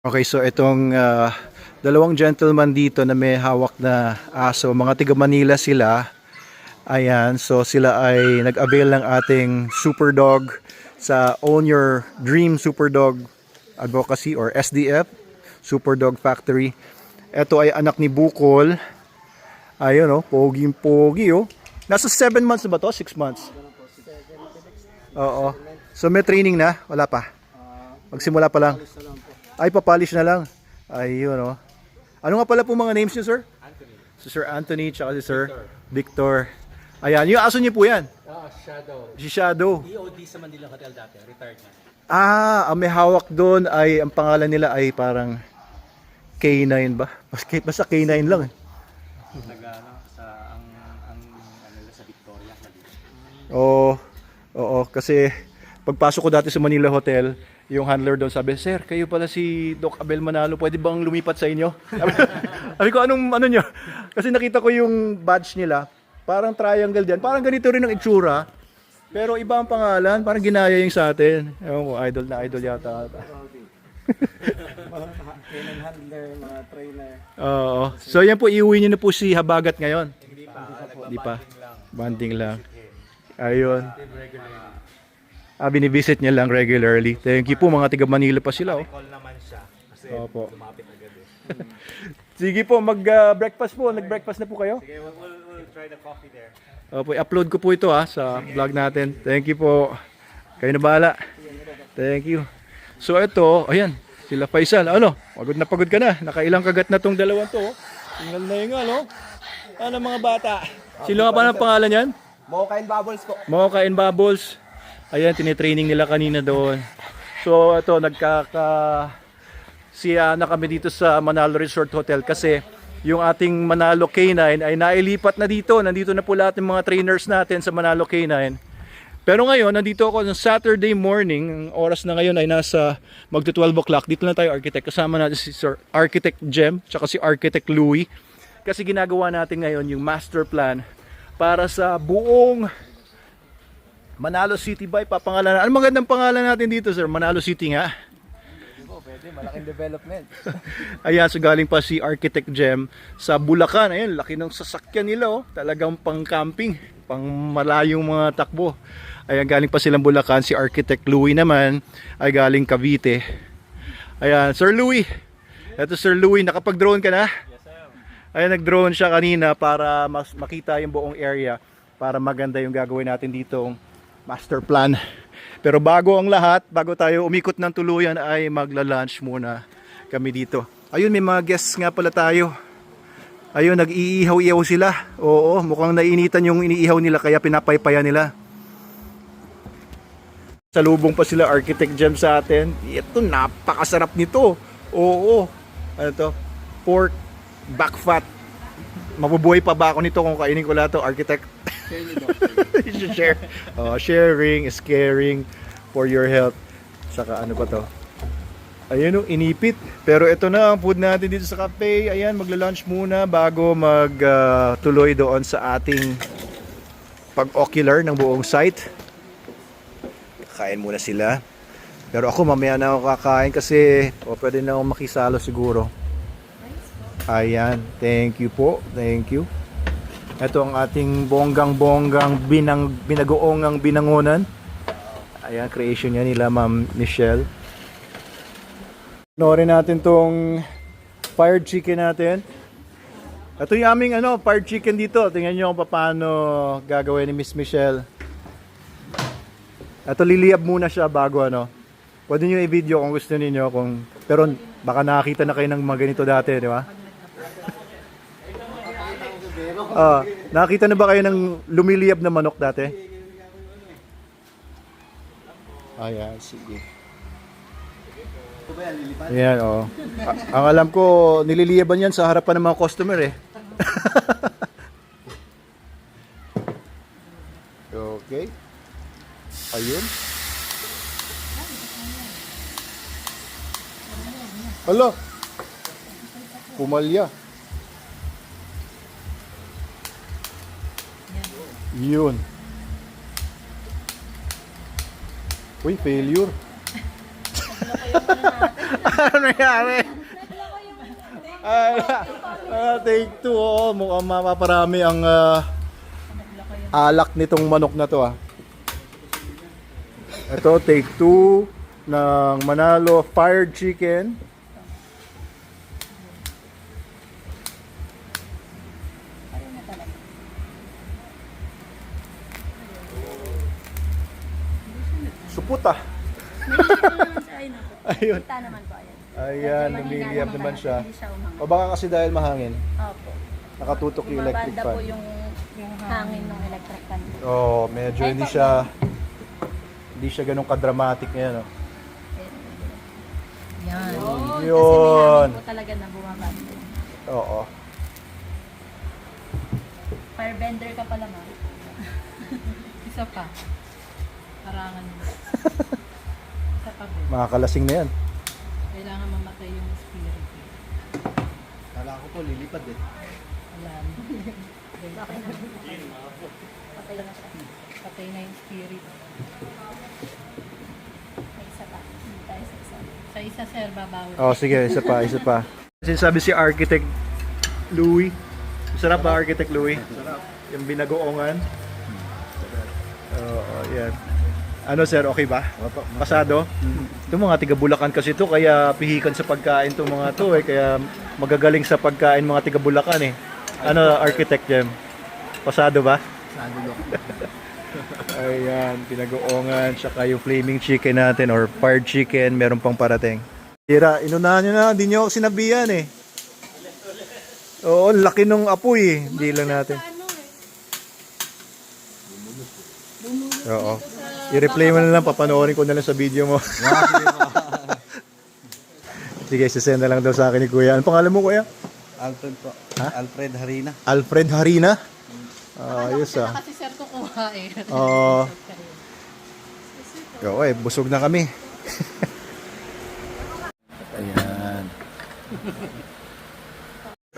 Okay, so itong ah, dalawang gentleman dito na may hawak na aso, mga tiga Manila sila. Ayan, so sila ay nag-avail ng ating Super Dog sa Own Your Dream Super Dog Advocacy or SDF, Super Dog Factory. Ito ay anak ni Bukol. Ayun oh, poging-pogi oh. Nasa 7 months na ba to? 6 months? Oo. So may training na? Wala pa? Magsimula pa lang? Ay, papolish na lang. Ayun, oh. Ano nga pala po mga names niyo, sir? Anthony. Si Sir Anthony, tsaka si Sir Victor. Ayan, yung aso niyo po yan. Ah, Shadow. Si Shadow. EOD sa Manila Hotel dati, retired na. Ah, ang may hawak doon ay, ang pangalan nila ay parang K9 ba? Basta, basta K9 lang eh. Taga, ano, sa, ang, ang, ano sa Victoria. Oo, oo, kasi pagpasok ko dati sa Manila Hotel, yung handler doon sabi, Sir, kayo pala si Doc Abel Manalo, pwede bang lumipat sa inyo? Sabi, ko, anong ano nyo? Kasi nakita ko yung badge nila, parang triangle din, parang ganito rin ang itsura, pero iba ang pangalan, parang ginaya yung sa atin. Ewan ko, idol na idol yata. Training handler, mga trainer. Oo. So yan po, iuwi niyo na po si Habagat ngayon. Hindi pa. Hindi pa. Banding lang. Ayun. Ah, binivisit niya lang regularly. Thank you po, mga taga Manila pa sila. Oh. Call naman siya. Kasi Opo. lumapit agad eh. Sige po, mag-breakfast po. Nag-breakfast na po kayo? Okay, we'll, we'll, we'll try the coffee there. Opo, upload ko po ito ha, sa vlog natin. Thank you po. Kayo na bahala. Thank you. So ito, ayan, sila Faisal. Ano, pagod na pagod ka na. Nakailang kagat na tong dalawang to. oh. Tingal na yung ano. Ano mga bata? Sino nga pa ng pangalan yan? Mocha and Bubbles po. Mocha and Bubbles. Ayan, tinitraining nila kanina doon. So, ito, nagkaka... Siya na kami dito sa Manalo Resort Hotel kasi yung ating Manalo K9 ay nailipat na dito. Nandito na po lahat ng mga trainers natin sa Manalo K9. Pero ngayon, nandito ako ng Saturday morning. Ang oras na ngayon ay nasa magto 12 o'clock. Dito na tayo, architect. Kasama natin si Sir Architect Jem, tsaka si Architect Louie. Kasi ginagawa natin ngayon yung master plan para sa buong Manalo City ba ipapangalan? Ano magandang pangalan natin dito, sir? Manalo City nga. Po, pwede, malaking development. Ayan, so galing pa si Architect Jem sa Bulacan. Ayan, laki ng sasakyan nila, oh. Talagang pang camping, pang malayong mga takbo. Ayan, galing pa silang Bulacan. Si Architect Louie naman ay galing Cavite. Ayan, Sir Louie. Ito Sir Louie, nakapag-drone ka na? Yes, sir. Ayan, nag-drone siya kanina para mas makita yung buong area para maganda yung gagawin natin dito master plan. Pero bago ang lahat, bago tayo umikot ng tuluyan ay magla-lunch muna kami dito. Ayun, may mga guests nga pala tayo. Ayun, nag-iihaw-ihaw sila. Oo, mukhang nainitan yung iniihaw nila kaya pinapaypaya nila. Salubong pa sila Architect Gem sa atin. Ito, napakasarap nito. Oo. Ano to? Pork back fat. Mabubuhay pa ba ako nito kung kainin ko lahat to, Architect? You should share. Oh, sharing is caring for your health. Saka ano pa to? Ayun oh, inipit. Pero ito na ang food natin dito sa cafe. Ayan, magla-lunch muna bago mag-tuloy doon sa ating pag-ocular ng buong site. Kain muna sila. Pero ako mamaya na ako kakain kasi o pwede na ako makisalo siguro. Ayan, thank you po. Thank you. Ito ang ating bonggang-bonggang binang, binagoongang binangunan. Ayan, creation niya nila Ma'am Michelle. Panoorin natin tong fired chicken natin. Ito yung aming ano, fired chicken dito. Tingnan nyo kung paano gagawin ni Miss Michelle. Ito liliyab muna siya bago ano. Pwede nyo i-video kung gusto niyo kung pero baka nakakita na kayo ng mga ganito dati, di ba? Ah, nakita na ba kayo ng lumiliyab na manok dati? Ayan, sige. Ayan, oh. A- ang alam ko, nililiyaban yan sa harapan ng mga customer eh. okay. Ayun. Hala. Pumalya. Yun. Uy, failure. ano nangyari? Ah, ah, take two, oo. Mukhang mapaparami ang ah, alak nitong manok na to ah. Ito, take two ng Manalo Fired Chicken. Suput ah. Ayun. Kita naman po, ayan. Ayan, Medyo mahina lumiliyab naman, naman siya. Hindi siya umangat. O baka kasi dahil mahangin, Opo. nakatutok yung electric Bumabanda po fan. yung, yung hangin ng electric fan. Oh, medyo hindi siya hindi siya ganun ka-dramatic ngayon, oh. Yan. Yun. Kasi may hangin po talaga na bumabanda. Oo. Firebender ka pala, ma'am. Isa pa. Harangan mo. Isa pa ba? Makakalasing na yan. Kailangan mamatay yung spirit. Kala ko po lilipad eh. Wala na. Okay na. Patay na siya. Patay na yung spirit. May isa pa. Hindi tayo sa isa. Sa isa, sir, babawal. Oh, sige, isa pa, isa pa. Sinasabi si Architect Louis. Sarap ba Architect Louis? Sarap. Yung binagoongan. Oo, yan. Ano sir, okay ba? Pasado? Ito mga tiga Bulacan kasi to kaya pihikan sa pagkain to mga to eh kaya magagaling sa pagkain mga tiga Bulacan eh. Ano Architect Jem? Pasado ba? Sagulo. Ayan, pinagoongan, tsaka yung flaming chicken natin or fired chicken, meron pang parating. Tira, inunahan nyo na, hindi nyo ako sinabihan eh. Oo, laki nung apoy eh. Hindi lang natin. Oo. I-replay mo na lang, papanoorin ko na lang sa video mo. Sige, sisend na lang daw sa akin ni Kuya. Ano pangalan mo Kuya? Alfred po. Alfred Harina. Alfred Harina? Ah, ayos ah. Kasi sir kukuha eh. Oo. Oo eh, busog na kami. Ayan.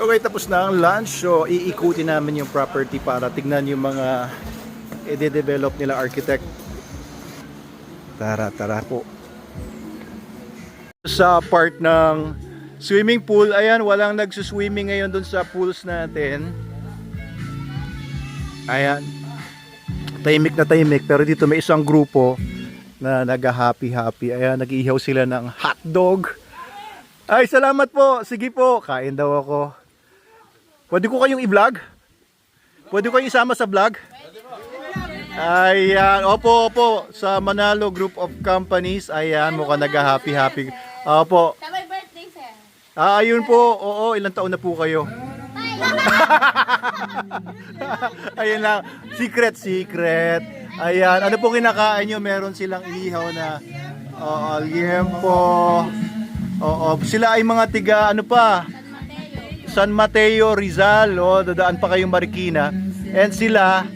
Okay, tapos na ang lunch. So, iikutin namin yung property para tignan yung mga i-develop nila architect. Tara, tara po. Sa part ng swimming pool, ayan, walang nagsuswimming ngayon dun sa pools natin. Ayan. Tahimik na tahimik, pero dito may isang grupo na nag-happy-happy. Ayan, nag-iihaw sila ng hotdog. Ay, salamat po. Sige po, kain daw ako. Pwede ko kayong i-vlog? Pwede ko kayong isama sa vlog? Ayan, opo, opo. Sa Manalo Group of Companies, ayan, mukhang nag-happy-happy. Opo. Sabay birthday, sir. Ah, ayun po. Oo, ilang taon na po kayo? Ayun lang. Secret, secret. Ayan. Ano po kinakain nyo? Meron silang ihaw na Oo, liempo. Oo, sila ay mga tiga, ano pa? San Mateo, Rizal. O, dadaan pa kayong Marikina. And sila,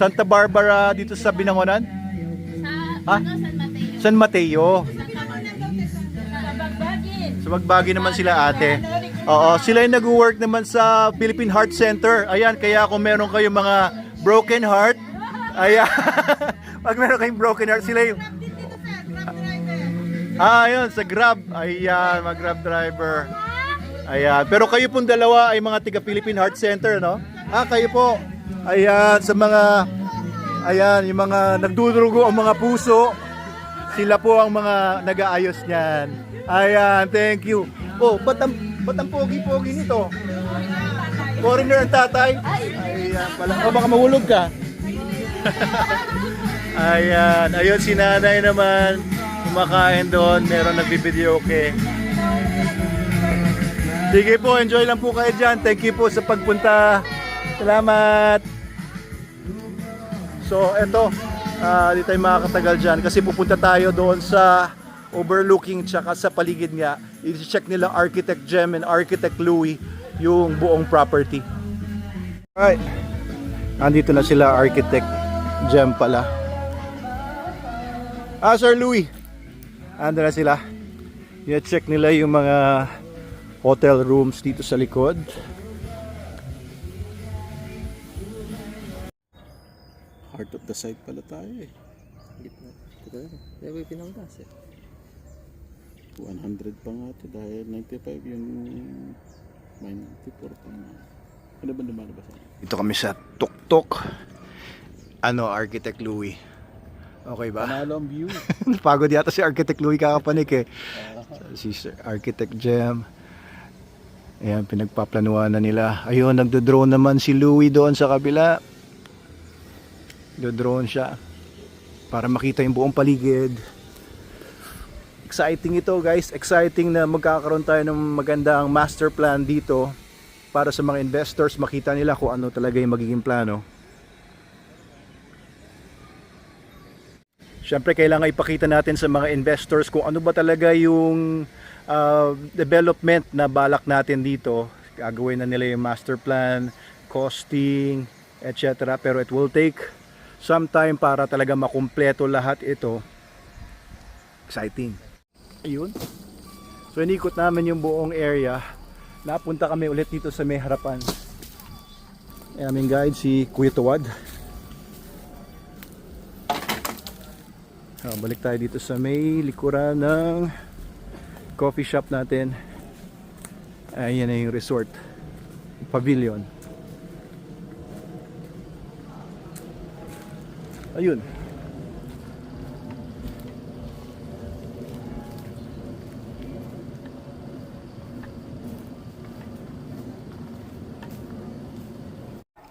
Santa Barbara, dito sa Binangonan? Ha? San Mateo. Sa magbagi naman sila ate. Oo, sila yung nag-work naman sa Philippine Heart Center. Ayan, kaya kung meron kayong mga broken heart, ayan, pag meron kayong broken heart, sila yung... Ah, ayun, sa Grab. Ayan, mag Grab driver. Ayan, pero kayo pong dalawa ay mga tiga Philippine Heart Center, no? Ah, kayo po. Ayan, sa mga... Ayan, yung mga nagdudurugo ang mga puso. Sila po ang mga nag-aayos niyan. Ayan, thank you. Oh, ba't ang, pogi-pogi nito? Foreigner ang tatay? Ayan, pala. Oh, baka mahulog ka. Ayan, ayun si nanay naman. Kumakain doon, meron nagbibideo okay. Sige po, enjoy lang po kayo dyan. Thank you po sa pagpunta. Salamat. So, eto, ah, di tayo makakatagal dyan kasi pupunta tayo doon sa overlooking tsaka sa paligid nga. I-check nila Architect Jem and Architect Louis yung buong property. Alright. Andito na sila Architect Jem pala. Ah, Sir Louis. Ando na sila. I-check nila yung mga hotel rooms dito sa likod. Heart of the site pala tayo eh. Gitna. Teka lang. Kaya may pinanggas eh. 100 pa nga ito dahil 95 yung may 94 pa nga. Ano ba lumalabas? Dito kami sa Tuktok. Ano, Architect Louie. Okay ba? Panalo ang view. Pagod yata si Architect Louie kakapanik eh. Si Sir Architect Jem. Ayan, pinagpaplanuhan na nila. Ayun, nagdo-drone naman si Louie doon sa kabila. Do-drone siya. Para makita yung buong paligid. Exciting ito guys. Exciting na magkakaroon tayo ng magandang master plan dito. Para sa mga investors makita nila kung ano talaga yung magiging plano. Siyempre kailangan ipakita natin sa mga investors kung ano ba talaga yung uh, development na balak natin dito. Gagawin na nila yung master plan, costing, etc. Pero it will take some time para talaga makumpleto lahat ito. Exciting. Ayun. So inikot namin yung buong area. Napunta kami ulit dito sa may harapan. Ang aming guide si Kuya Tuwad. Ah, balik tayo dito sa may likuran ng coffee shop natin. Ayan na yung resort. Pavilion. Ayun.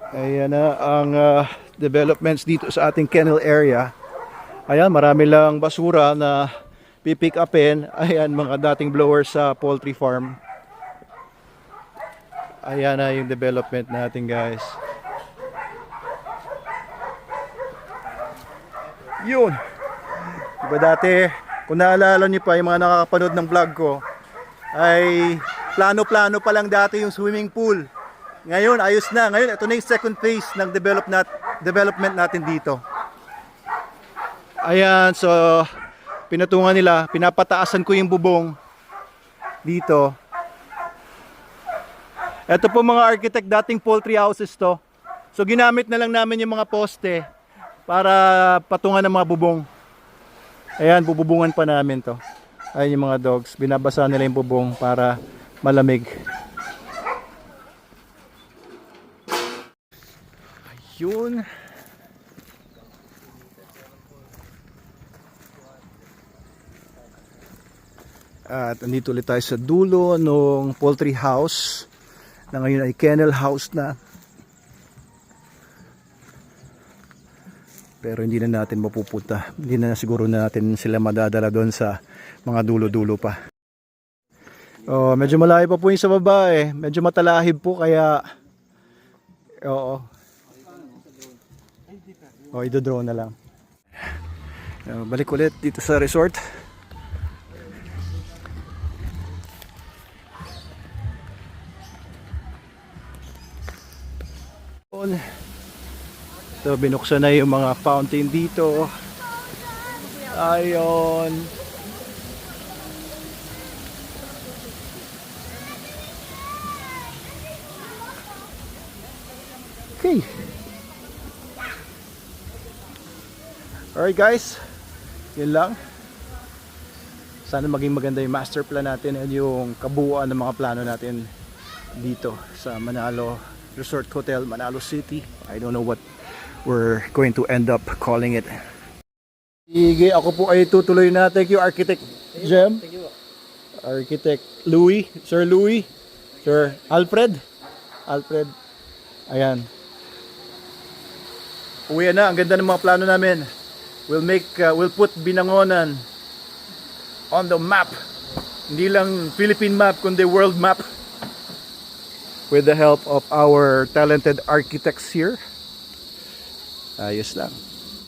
Ayan na ang ah, developments dito sa ating kennel area. Ayan, marami lang basura na pipick upin. Ayan, mga dating blowers sa poultry farm. Ayan na yung development natin guys. Yun. Diba dati, kung naalala niyo pa yung mga nakakapanood ng vlog ko, ay plano-plano pa lang dati yung swimming pool. Ngayon, ayos na. Ngayon, ito na yung second phase ng develop nat development natin dito. Ayan, so pinatungan nila, pinapataasan ko yung bubong dito. Ito po mga architect, dating poultry houses to. So ginamit na lang namin yung mga poste para patungan ng mga bubong. Ayan, bububungan pa namin to. Ayan yung mga dogs, binabasa nila yung bubong para malamig. Ayun. At andito ulit tayo sa dulo ng poultry house na ngayon ay kennel house na. Pero hindi na natin mapupunta. Hindi na siguro natin sila madadala doon sa mga dulo-dulo pa. Oh, medyo malayo pa po yung sa baba eh. Medyo matalahib po kaya Oo. Oh, ido-drone na lang. Uh, balik ulit dito sa resort. On. So binuksan na yung mga fountain dito. Ayon. Okay. Alright guys. Yun lang. Sana maging maganda yung master plan natin at yung kabuuan ng mga plano natin dito sa Manalo Resort Hotel, Manalo City. I don't know what we're going to end up calling it. Sige, ako po ay tutuloy na. Thank you, Architect Jem. Architect Louis, Sir Louis, Sir Alfred. Alfred. Ayan. Uwi na, ang ganda ng mga plano namin. We'll make, uh, we'll put Binangonan on the map. Hindi lang Philippine map, kundi world map. With the help of our talented architects here. Ayos lang.